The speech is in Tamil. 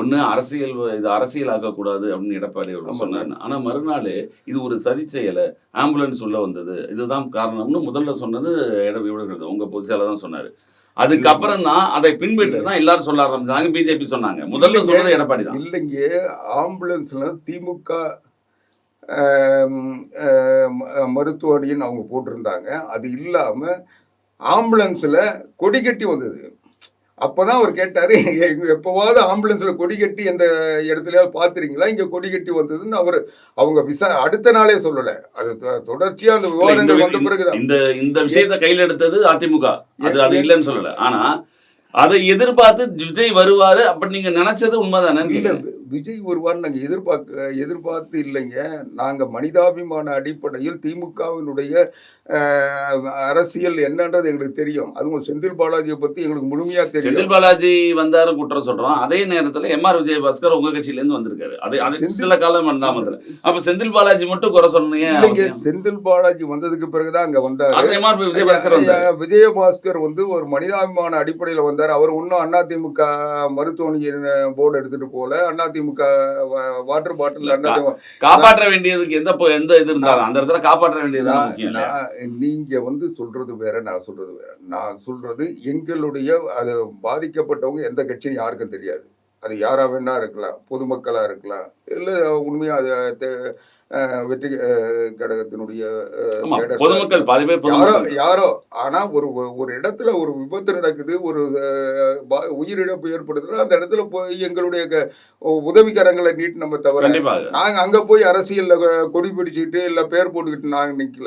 ஒண்ணு அரசியல் இது அரசியல் கூடாது அப்படின்னு எடப்பாடி அவர்கள் சொன்னாரு. ஆனா மறுநாள் இது ஒரு சதி செயலை ஆம்புலன்ஸ் உள்ள வந்தது. இதுதான் காரணம்னு முதல்ல சொன்னது எட இவர்கள் உங்க பொதுச்செயலர் தான் சொன்னாரு. அதுக்கப்புறம் தான் அதை பின்பற்றி தான் எல்லாரும் சொல்ல ஆரம்பிச்சாங்க. பிஜேபி சொன்னாங்க. முதல்ல சொன்னது எடப்பாடி தான். இல்லைங்க. ஆம்புலன்ஸ்ல திமுக ஆம், ஆம், மருத்துவ அணின்னு அவங்க போட்டிருந்தாங்க. அது இல்லாம ஆம்புலன்ஸ்ல கொடி கட்டி வந்தது. அப்பதான் அவர் கேட்டாரு "எங்க எப்பவாவது ஆம்புலன்ஸ்ல கொடி கட்டி எந்த இடத்துலயாவது பார்த்துறீங்களா இங்க கொடி கட்டி வந்ததுன்னு அவர் அவங்க விசா அடுத்த நாளே சொல்லல. அது தொ- தொடர்ச்சியா அந்த விவாதங்கள் வந்த பிறகுதான். இந்த இந்த விஷயத்தை கையில் எடுத்தது அதிமுக. அது அது இல்லைன்னு சொல்லல. ஆனா அதை எதிர்பார்த்து விஜய் வருவாரு அப்படி நீங்க நினைச்சது உண்மைதானே விஜய் வருவார் நாங்க எதிர்பார்க்க எதிர்பார்த்து இல்லைங்க. நாங்க மனிதாபிமான அடிப்படையில் திமுகவினுடைய அரசியல் என்னன்றது எங்களுக்கு தெரியும். அதுவும் செந்தில் பாலாஜியை பத்தி எங்களுக்கு முழுமையா தெரியும். செந்தில் பாலாஜி வந்தாரு குற்றம் சொல்றோம். அதே நேரத்துல எம் ஆர் விஜயபாஸ்கர் உங்க கட்சியில இருந்து வந்திருக்காரு. அது அது சில காலம் இருந்தாமத்துல அப்ப செந்தில் பாலாஜி மட்டும் குறை சொன்னீங்க செந்தில் பாலாஜி வந்ததுக்கு பிறகுதான் அங்க வந்தாரு. விஜயபாஸ்கர் விஜயபாஸ்கர் வந்து ஒரு மனிதாபிமான அடிப்படையில் வந்தார். அவர் இன்னும் அதிமுக மருத்துவமனையின் போர்டு எடுத்துட்டு போல. அதிமுக வாட்டர் பாட்டில் அதிமுக காப்பாற்ற வேண்டியதுக்கு எந்த எந்த இது இருந்தாலும் அந்த இடத்துல காப்பாற்ற வேண்டியது நீங்க வந்து சொல்றது வேற நான் சொல்றது வேற. நான் சொல்றது எங்களுடைய அது பாதிக்கப்பட்டவங்க எந்த கட்சியும் யாருக்கும் தெரியாது. அது யாரா வேணா இருக்கலாம் பொதுமக்களா இருக்கலாம். இல்ல உண்மையா அது வெற்றி கழகத்தினுடைய பொதுமக்கள் பாதி பேர் யாரோ யாரோ ஆனா ஒரு ஒரு இடத்துல ஒரு விபத்து நடக்குது ஒரு உயிரிழப்பு ஏற்படுதுன்னா அந்த இடத்துல போய் எங்களுடைய உதவிக்கரங்களை நீட்டு நம்ம தவிர கண்டிப்பாக. நாங்க அங்க போய் அரசியல்ல கொடி பிடிச்சிட்டு இல்ல பேர் போட்டுக்கிட்டு நாங்க நிக்கல.